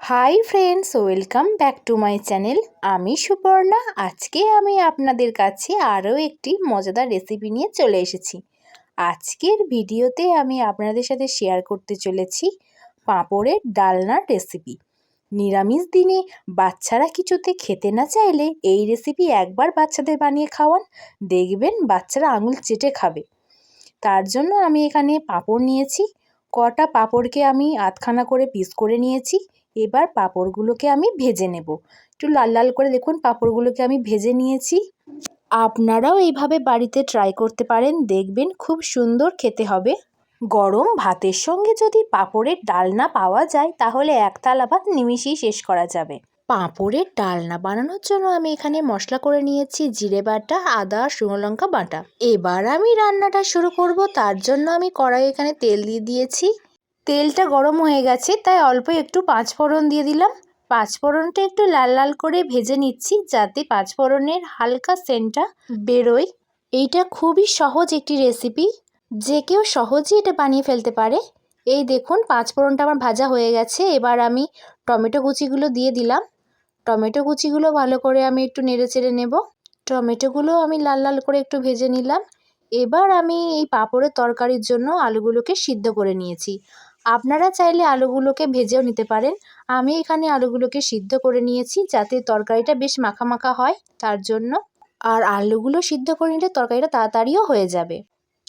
Hi friends welcome back to my channel আমি সুপর্ণা। আজকে আমি আপনাদের কাছে আরও একটি মজাদার রেসিপি নিয়ে চলে এসেছি। আজকের ভিডিওতে আমি আপনাদের সাথে শেয়ার করতে চলেছি পাঁপড়ের ডালনার রেসিপি নিরামিষ দিনে বাচ্চারা কিছুতে খেতে না চাইলে এই রেসিপি একবার বাচ্চাদের বানিয়ে খাওয়ান। দেখবেন বাচ্চারা আঙুল চেটে খাবে। তার জন্য আমি এখানে পাঁপড় নিয়েছি। কটা পাঁপড়কে আমি আধখানা করে পিস করে নিয়েছি। এবার পাঁপড়গুলোকে আমি ভেজে নেব। একটু লাল লাল করে দেখুন পাঁপড়গুলোকে আমি ভেজে নিয়েছি। আপনারাও এইভাবে বাড়িতে ট্রাই করতে পারেন। দেখবেন খুব সুন্দর খেতে হবে। গরম ভাতের সঙ্গে যদি পাঁপড়ের ডালনা পাওয়া যায়, তাহলে এক থালা ভাত নিমিষেই শেষ করা যাবে। পাঁপড়ের ডালনা বানানোর জন্য আমি এখানে মশলা করে নিয়েছি জিরে বাটা, আদা, শুকনো লঙ্কা বাটা। এবার আমি রান্নাটা শুরু করব, তার জন্য আমি কড়াই এখানে তেল দিয়ে দিয়েছি। তেলটা গরম হয়ে গেছে, তাই অল্প একটু পাঁচ পাঁচফোড়ন দিয়ে দিলাম। পাঁচফোড়নটা একটু লাল লাল করে ভেজে নিচ্ছি, যাতে পাঁচফোড়নের হালকা সেন্টটা বেরোয়। এইটা খুবই সহজ একটি রেসিপি, যে কেউ সহজেই এটা বানিয়ে ফেলতে পারে। এই দেখুন, পাঁচফোড়নটা আমার ভাজা হয়ে গেছে, এবার আমি টমেটো কুচিগুলো দিয়ে দিলাম। টমেটো কুচিগুলো ভালো করে আমি একটু নেড়ে চেড়ে নেব। টমেটোগুলো আমি লাল লাল করে একটু ভেজে নিলাম। এবার আমি এই পাঁপড়ের তরকারির জন্য আলুগুলোকে সিদ্ধ করে নিয়েছি। আপনারা চাইলে আলুগুলোকে ভেজেও নিতে পারেন। আমি এখানে আলুগুলোকে সিদ্ধ করে নিয়েছি যাতে তরকারিটা বেশ মাখা মাখা হয় তার জন্য। আর আলুগুলো সিদ্ধ করে নিলে তরকারিটা তাড়াতাড়িও হয়ে যাবে।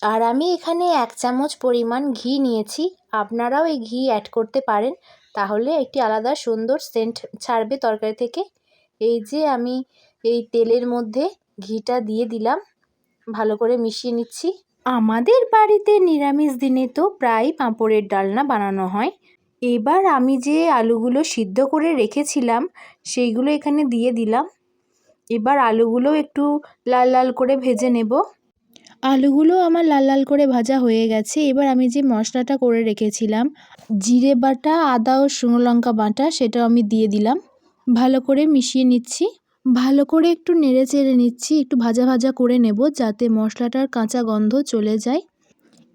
আর আমি এখানে এক চামচ পরিমাণ ঘি নিয়েছি। আপনারাও এই ঘি অ্যাড করতে পারেন। তাহলে একটি আলাদা সুন্দর সেন্ট ছাড়বে তরকারি থেকে। এই যে আমি এই তেলের মধ্যে ঘিটা দিয়ে দিলাম, ভালো করে মিশিয়ে নিচ্ছি। আমাদের বাড়িতে নিরামিষ দিনে তো প্রায় পাঁপড়ের ডালনা বানানো হয়। এবার আমি যে আলুগুলো সিদ্ধ করে রেখেছিলাম, সেইগুলো এখানে দিয়ে দিলাম। এবার আলুগুলো একটু লাল লাল করে ভেজে নেব। আলুগুলো আমার লাল লাল করে ভাজা হয়ে গেছে। এবার আমি যে মশলাটা করে রেখেছিলাম, জিরে বাটা, আদা ও শুকনো লঙ্কা বাটা, সেটাও আমি দিয়ে দিলাম। ভালো করে মিশিয়ে নিচ্ছি। ভালো করে একটু নেড়ে চেড়ে নিচ্ছি, একটু ভাজা ভাজা করে নেব যাতে মশলাটার কাঁচা গন্ধ চলে যায়।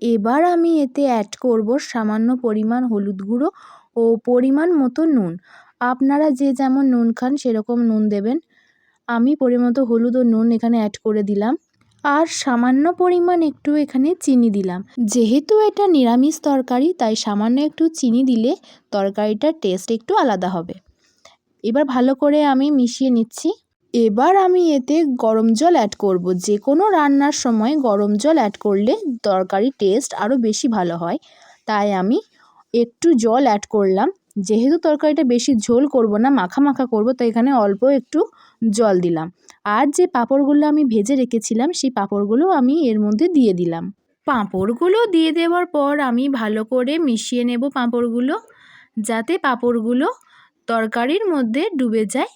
এবার আমি এতে অ্যাড করব সামান্য পরিমাণ হলুদ গুঁড়ো ও পরিমাণ মতো নুন। আপনারা যে যেমন নুন খান, সেরকম নুন দেবেন। আমি পরিমতো হলুদ ও নুন এখানে অ্যাড করে দিলাম। আর সামান্য পরিমাণ একটু এখানে চিনি দিলাম। যেহেতু এটা নিরামিষ তরকারি, তাই সামান্য একটু চিনি দিলে তরকারিটার টেস্ট একটু আলাদা হবে। এবার ভালো করে আমি মিশিয়ে নিচ্ছি। এবার আমি এতে গরম জল অ্যাড করব। যে কোনো রান্নার সময় গরম জল অ্যাড করলে তরকারির টেস্ট আরও বেশি ভালো হয়। তাই আমি একটু জল অ্যাড করলাম। যেহেতু তরকারিটা বেশি ঝোল করব না, মাখা মাখা করব, তাই এখানে অল্প একটু জল দিলাম। আর যে পাঁপড়গুলো আমি ভেজে রেখেছিলাম, সেই পাঁপড়গুলো আমি এর মধ্যে দিয়ে দিলাম। পাঁপড়গুলো দিয়ে দেওয়ার পর আমি ভালো করে মিশিয়ে নেব পাঁপড়গুলো, যাতে পাঁপড়গুলো তরকারির মধ্যে ডুবে যায়।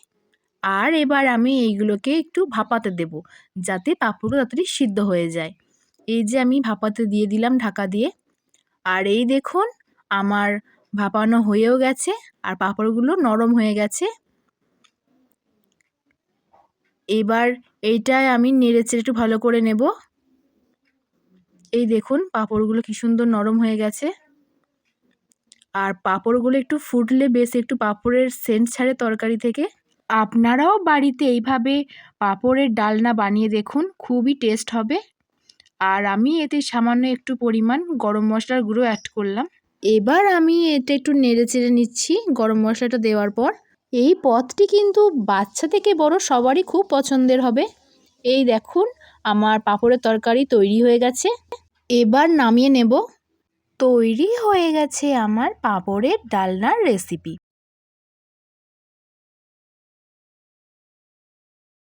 আর এবার আমি এইগুলোকে একটু ভাপাতে দেব, যাতে পাঁপড়গুলো তাড়াতাড়ি সিদ্ধ হয়ে যায়। এই যে আমি ভাপাতে দিয়ে দিলাম ঢাকা দিয়ে। আর এই দেখুন, আমার ভাপানো হয়েও গেছে, আর পাঁপড়গুলো নরম হয়ে গেছে। এবার এইটায় আমি নেড়েচেড়ে একটু ভালো করে নেব। এই দেখুন, পাঁপড়গুলো কী সুন্দর নরম হয়ে গেছে। আর পাঁপড়গুলো একটু ফুটলে বেশ একটু পাঁপড়ের সেন্ট ছাড়ে তরকারি থেকে। আপনারাও বাড়িতে এইভাবে পাঁপড়ের ডালনা বানিয়ে দেখুন, খুবই টেস্ট হবে। আর আমি এতে সামান্য একটু পরিমাণ গরম মশলার গুঁড়ো অ্যাড করলাম। এবার আমি এটা একটু নেড়ে চেড়ে নিচ্ছি গরম মশলাটা দেওয়ার পর। এই পথটি কিন্তু বাচ্চা থেকে বড় সবারই খুব পছন্দের হবে। এই দেখুন, আমার পাঁপড়ের তরকারি তৈরি হয়ে গেছে। এবার নামিয়ে নেব। তৈরি হয়ে গেছে আমার পাঁপড়ের ডালনার রেসিপি